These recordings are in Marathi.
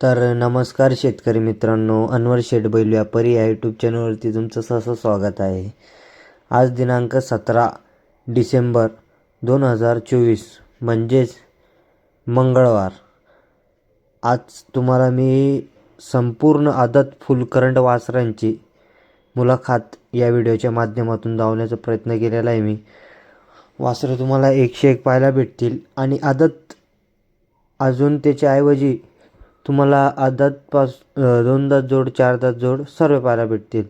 तर नमस्कार शेतकरी मित्रांनो अनवर शेठ बैल व्यापारी या यूट्यूब चॅनलवरती तुमचं सहसं स्वागत आहे. आज दिनांक सतरा डिसेंबर दोन हजार चोवीस म्हणजेच मंगळवार. आज तुम्हाला मी संपूर्ण आदत फुलकरंड वासरांची मुलाखत या व्हिडिओच्या माध्यमातून धावण्याचा प्रयत्न केलेला आहे मी. वासरं तुम्हाला एकशे एक पाहायला भेटतील आणि आदत अजून त्याच्याऐवजी तुम्हाला आधात पास दोन दात जोड चार दात जोड सर्व पाहायला भेटतील.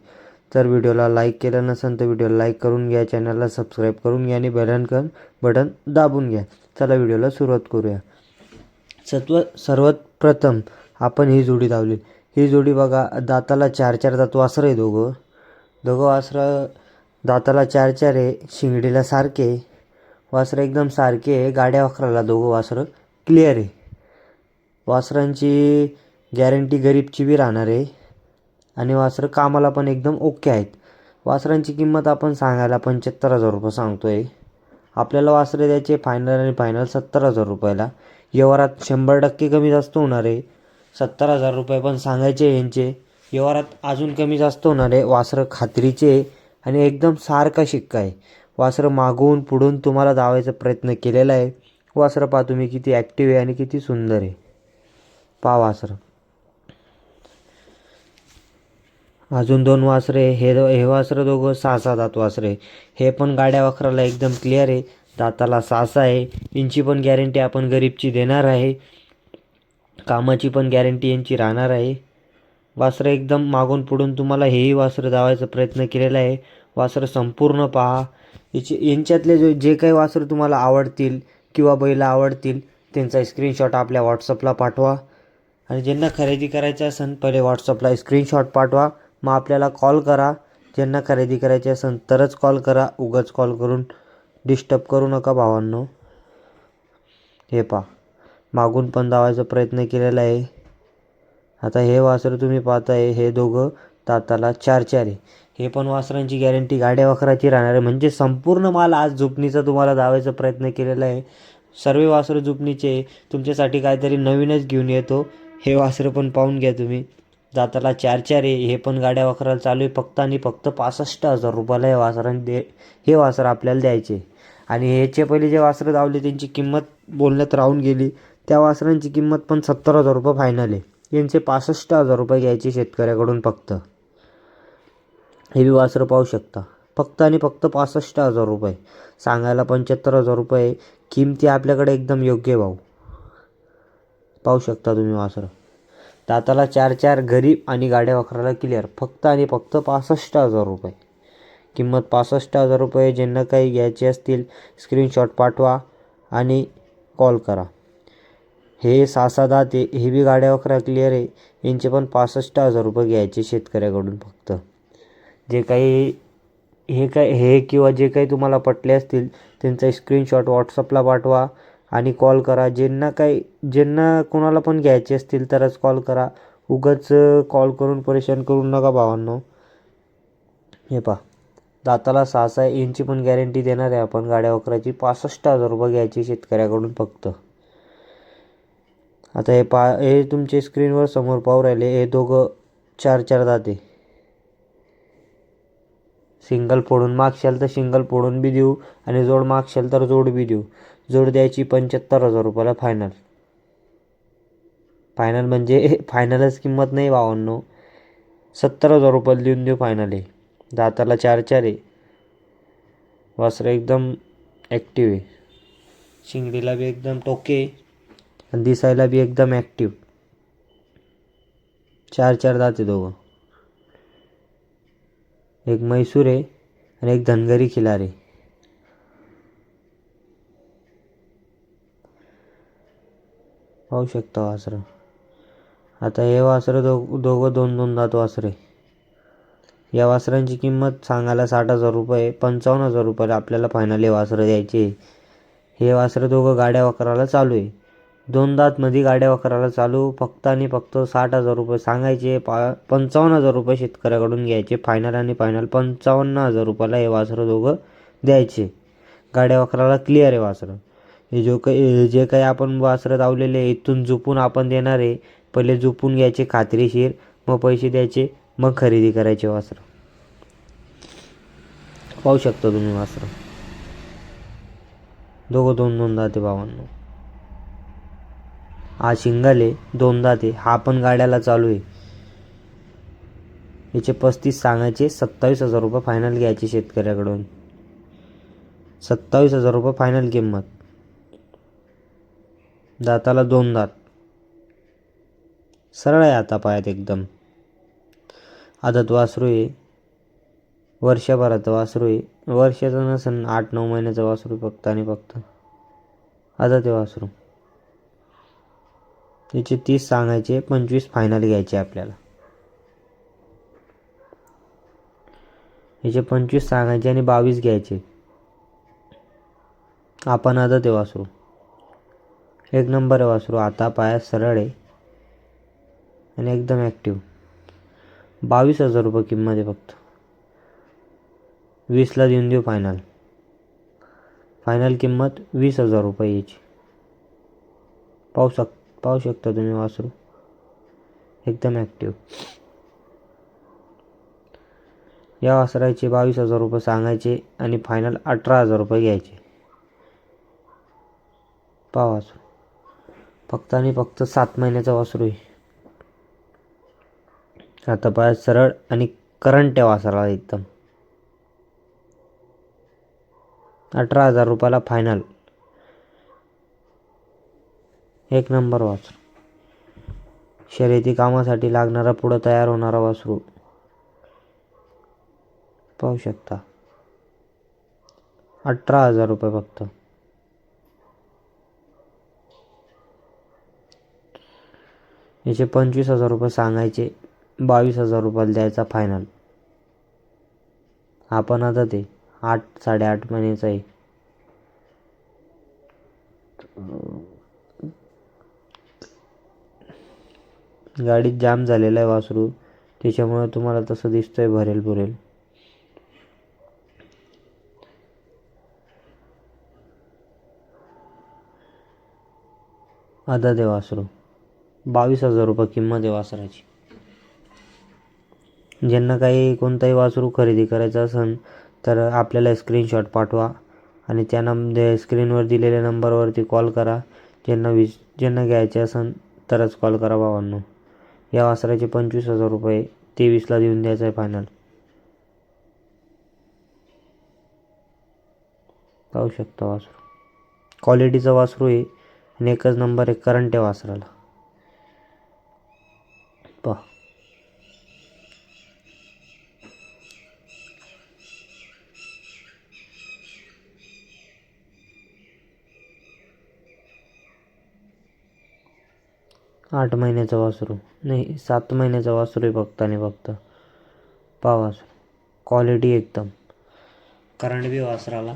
तर व्हिडिओला लाईक केलं नसेल तर व्हिडिओला लाईक करून घ्या चॅनलला सबस्क्राईब करून घ्या आणि बेलायकन बटन दाबून घ्या. चला व्हिडिओला सुरुवात करूया. सत्व सर्वात प्रथम आपण ही जोडी धावली ही जोडी बघा दाताला चार चार दात वासरं आहे दोघं. दोघं वासरं दाताला चार चार आहे शिंगडीला सारखे. वासरं एकदम सारखे आहे गाड्या वाखराला दोघं वासरं क्लिअर आहे. वासरांची गॅरंटी गरीबची बी राहणार आहे. आणि वासरं कामाला पण एकदम ओके आहेत. वासरांची किंमत आपण सांगायला पंच्याहत्तर हजार रुपये सांगतो आहे आपल्याला वासरं द्यायचे फायनल आणि फायनल सत्तर हजार रुपयाला. व्यवहारात शंभर टक्के कमी जास्त होणार आहे. सत्तर हजार रुपये पण सांगायचे यांचे. व्यवहारात अजून कमी जास्त होणार आहे. वासरं खात्रीचे आणि एकदम सारखा शिक्का आहे. वासरं मागून पुढून तुम्हाला धावायचा प्रयत्न केलेला आहे. वासरं पहा तुम्ही किती ॲक्टिव्ह आहे आणि किती सुंदर आहे. पाव वासरं अजून दोन वासरे हे हे वासरं दोघं सहा सहा दात वासरे. हे पण गाड्या वाखराला एकदम क्लिअर आहे. दाताला सासा आहे. यांची पण गॅरंटी आपण गरीबची देणार आहे. कामाची पण गॅरंटी यांची राहणार आहे. वासरं एकदम मागून पुढून तुम्हाला हेही वासरं धावायचा प्रयत्न केलेला आहे. वासरं संपूर्ण पहा. याचे यांच्यातले जो जे काही वासरं तुम्हाला आवडतील किंवा बैल आवडतील त्यांचा स्क्रीनशॉट आपल्या व्हॉट्सअपला पाठवा. आणि ज्यांना खरेदी करायचं असेल पहिले व्हॉट्सअपला स्क्रीनशॉट पाठवा. मग आपल्याला कॉल करा. ज्यांना खरेदी करायची असेल तरच कॉल करा. उगाच कॉल करून डिस्टर्ब करू नका भावांनो. हे पहा. मागून पण धावायचा प्रयत्न केलेला आहे. आता हे वासरं तुम्ही पाहताय हे दोघं दाताला चार चार आहे. हे पण वासरांची गॅरंटी गाड्या वासराची राहणार आहे. म्हणजे संपूर्ण माल आज झुपणीचा तुम्हाला दावायचा प्रयत्न केलेला आहे. सर्व वासरं झुपणीचे तुमच्यासाठी काहीतरी नवीनच घेऊन येतो. हे वासरं पण पाहून घ्या तुम्ही. जाताला चार चार आहे. हे पण गाड्या वासराला चालू आहे. फक्त आणि फक्त पासष्ट हजार रुपयाला हे वासरांनी दे हे वासरं आपल्याला द्यायचे. आणि ह्याचे पहिले जे वासरं धावले त्यांची किंमत बोलण्यात राहून गेली. त्या वासरांची किंमत पण सत्तर हजार रुपये फायनल आहे. यांचे पासष्ट हजार रुपये घ्यायचे शेतकऱ्याकडून फक्त. हे बी वासरं पाहू शकता. फक्त आणि फक्त पासष्ट हजार रुपये. सांगायला पंच्याहत्तर हजार रुपये किमती आपल्याकडे एकदम योग्य भाऊ. पाहू शकता तुम्ही वासरं दाताला चार चार गरीब आणि गाड्या वाखराला क्लिअर फक्त आणि फक्त पासष्ट हजार रुपये. किंमत पासष्ट हजार रुपये. ज्यांना काही घ्यायचे असतील स्क्रीनशॉट पाठवा आणि कॉल करा. हे सहा सहा हे बी गाड्या वखरा क्लिअर आहे. यांचे पण पासष्ट हजार रुपये घ्यायचे शेतकऱ्याकडून फक्त. जे काही हे काय हे किंवा जे काही तुम्हाला पटले असतील त्यांचा स्क्रीनशॉट व्हॉट्सअपला पाठवा. आणि कॉल करा. ज्यांना काही ज्यांना कोणाला पण घ्यायचे असतील तरच कॉल करा. उगाच कॉल करून परेशान करू नका भावांनो. हे पहा. दाताला सहा सहा यांची पण गॅरंटी देणार आहे आपण. गाड्या वखराची पासष्ट हजार रुपये घ्यायची शेतकऱ्याकडून फक्त. आता हे पा हे तुमचे स्क्रीनवर समोर पाहू राहिले. हे दोघं चार चार दाते सिंगल फोडून मागशाल तर सिंगल फोडून बी देऊ आणि जोड मागशाल तर जोड बी देऊ. जोड द्यायची पंच्याहत्तर हजार रुपयाला फायनल फायनल म्हणजे फायनलच किंमत नाही भावांनो. सत्तर हजार रुपयाला देऊन देऊ फायनल आहे दाताला चार चार आहे वासरं एकदम ॲक्टिव्ह आहे शिंगडीला बी एकदम टोके आणि दिसायला बी एकदम ॲक्टिव्ह चार चार दाते दोघं. एक म्हैसूर आहे आणि एक धनगरी खिलार आहे पाहू शकता वासरं. आता हे वासरं दो दोघं दोन दोन दात वासरे. या वासरांची किंमत सांगायला साठ हजार रुपये पंचावन्न हजार रुपयाला आपल्याला फायनल हे वासरं द्यायचे. हे वासरं दोघं गाड्या वाकराला चालू आहे. दोन दातमध्ये गाड्या वाकराला चालू फक्त आणि फक्त साठ हजार रुपये सांगायचे पा पंचावन्न हजार रुपये शेतकऱ्याकडून घ्यायचे फायनल आणि फायनल पंचावन्न हजार रुपयाला हे वासरं दोघं द्यायचे. गाड्या वकराला क्लिअर आहे वासरं. हे जो काही जे काही आपण वासरं लावलेले आहे इथून जुपून आपण देणार आहे पहिले झोपून घ्यायचे खात्रीशीर मग पैसे द्यायचे मग खरेदी करायचे वासरं. पाहू शकता तुम्ही वासरं. दोघं दोन दोन दाते बावन्न हा शिंगाले दोन दाते. हा पण गाड्याला चालू आहे. याचे पस्तीस सांगायचे सत्तावीस हजार रुपये फायनल घ्यायचे शेतकऱ्याकडून. सत्तावीस हजार रुपये फायनल किंमत. दाताला दोन दात. सरळ आहे आता पायात एकदम. आदत वासरू आहे. वर्षभराचं वासरू आहे. वर्षाचं नसेल आठ नऊ महिन्याचं वासरू फक्त आणि फक्त. आदत आहे वासरू. त्याचे तीस सांगायचे पंचवीस फायनल घ्यायचे आपल्याला. याचे पंचवीस सांगायचे आणि बावीस घ्यायचे. आपण आदत आहे वासरू. एक नंबर आहे वासरू आता पायात सरळ आहे आणि एकदम ॲक्टिव बावीस हजार रुपये किंमत आहे फक्त. वीसला देऊन देऊ फायनल फायनल किंमत वीस हजार रुपये याची. पाहू शक पाहू शकता तुम्ही वासरू. एकदम ॲक्टिव या वासराचे बावीस हजार रुपये सांगायचे आणि फायनल अठरा हजार रुपये घ्यायचे. पहा वासरू. फक्त आणि फक्त सात महिन्याचा वासरू आहे. आता पाय सरळ आणि करंट आहे वासराला एकदम. अठरा हजार रुपयाला फायनल एक नंबर वासरू. शर्यती कामासाठी लागणारा पुढं तयार होणारा वासरू. पाहू शकता. अठरा हजार रुपये फक्त. याचे पंचवीस हजार रुपये सांगायचे बावीस हजार रुपयाला द्यायचा फायनल आपण आता ते आठ साडेआठ महिन्याचा आहे. गाडीत जाम झालेला आहे वासरू त्याच्यामुळे तुम्हाला तसं दिसतंय भरेल भरेल. आता ते वासरू. बावीस हजार रुपये किंमत आहे वासराची. ज्यांना काही कोणताही वासरू खरेदी करायचं असेल तर आपल्याला स्क्रीनशॉट पाठवा आणि त्या नंब स्क्रीनवर दिलेल्या नंबरवरती कॉल करा. ज्यांना विज ज्यांना घ्यायचे असेल तरच कॉल करा भावांनो. या वासराचे पंचवीस हजार रुपये तेवीसला देऊन द्यायचं आहे फायनल पाहू शकता वासरू. क्वालिटीचं वासरू आहे आणि एकच नंबर आहे करंट आहे वासराला. पहा आठ महिन्याचा वासरू. नाही सात महिन्याचा वासरू आहे फक्त आणि फक्त पा वासरू. क्वालिटी एकदम. करंट बी वासराला.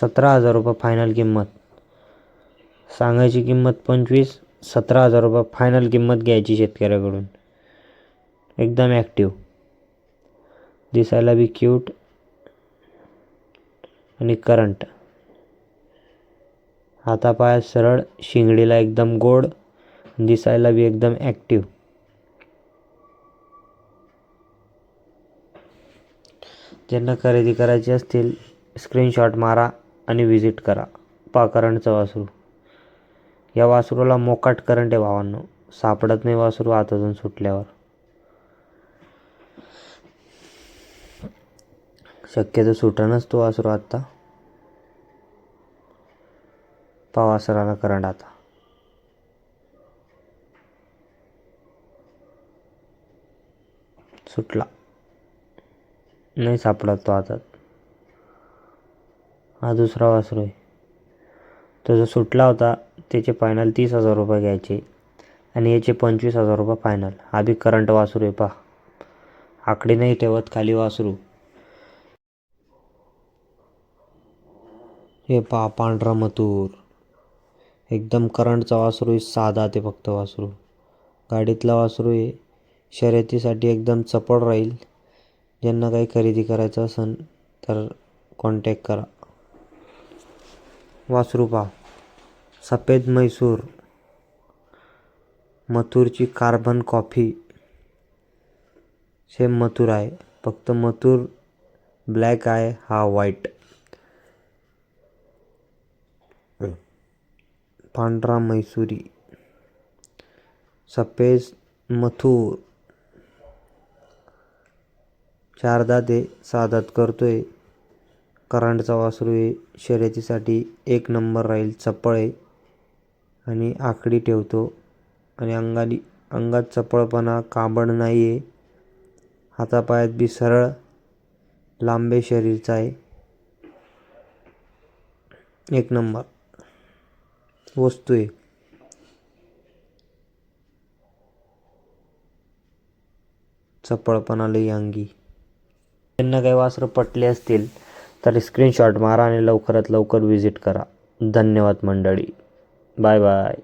सतरा हजार रुपये फायनल किंमत. सांगायची किंमत पंचवीस सतरा हजार रुपये फायनल किंमत घ्यायची शेतकऱ्याकडून. एकदम ॲक्टिव दिसायला बी क्यूट आणि करंट हातापायात सरळ शिंगडीला एकदम गोड दिसायला बी एकदम ॲक्टिव ज्यांना खरेदी करायची असतील स्क्रीनशॉट मारा आणि व्हिजिट करा. पाकरण वासरू. या वासरूला मोकाट करंट आहे भावांनो. सापडत नाही वासरू हातातून सुटल्यावर. शक्यतो सुटणच तो वासरू आत्ता. पावासराला करंट आता. सुटला. नाही सापडत तो आता हा दुसरा वासरू आहे. तो जो सुटला होता त्याचे फायनल तीस हजार रुपये घ्यायचे आणि याचे पंचवीस हजार रुपये फायनल हा बी करंट वासरू आहे पहा. आकडे नाही ठेवत खाली वासरू. हे पहा पांढरा मथूर. एकदम करंटचा वासरू आहे साधा ते फक्त वासरू. गाडीतला वासरू आहे. शर्यतीसाठी एकदम चपळ राहील. ज्यांना काही खरेदी करायचं असेल तर कॉन्टॅक्ट करा. वासरू पहा. सफेद म्हैसूर मथुरची कार्बन कॉफी. सेम मथुर आहे. फक्त मथुर ब्लॅक आहे हा व्हाईट. पांढरा मैसुरी सफेद मथुर. चार ते सादात करतोय. करंटचा वासरू आहे शर्यतीसाठी एक नंबर राहील. चपळ आहे आणि आकडी ठेवतो आणि अंगाली अंगात चपळपणा काबड नाही आहे हातापायात बी सरळ लांबे शरीरचा आहे. एक नंबर. वस्तू आहे चपळपणा लई अंगी. त्यांना काही वासरं पटले असतील तर स्क्रीनशॉट मारा आणि लवकरात लवकर विजिट करा. धन्यवाद मंडळी. Bye bye.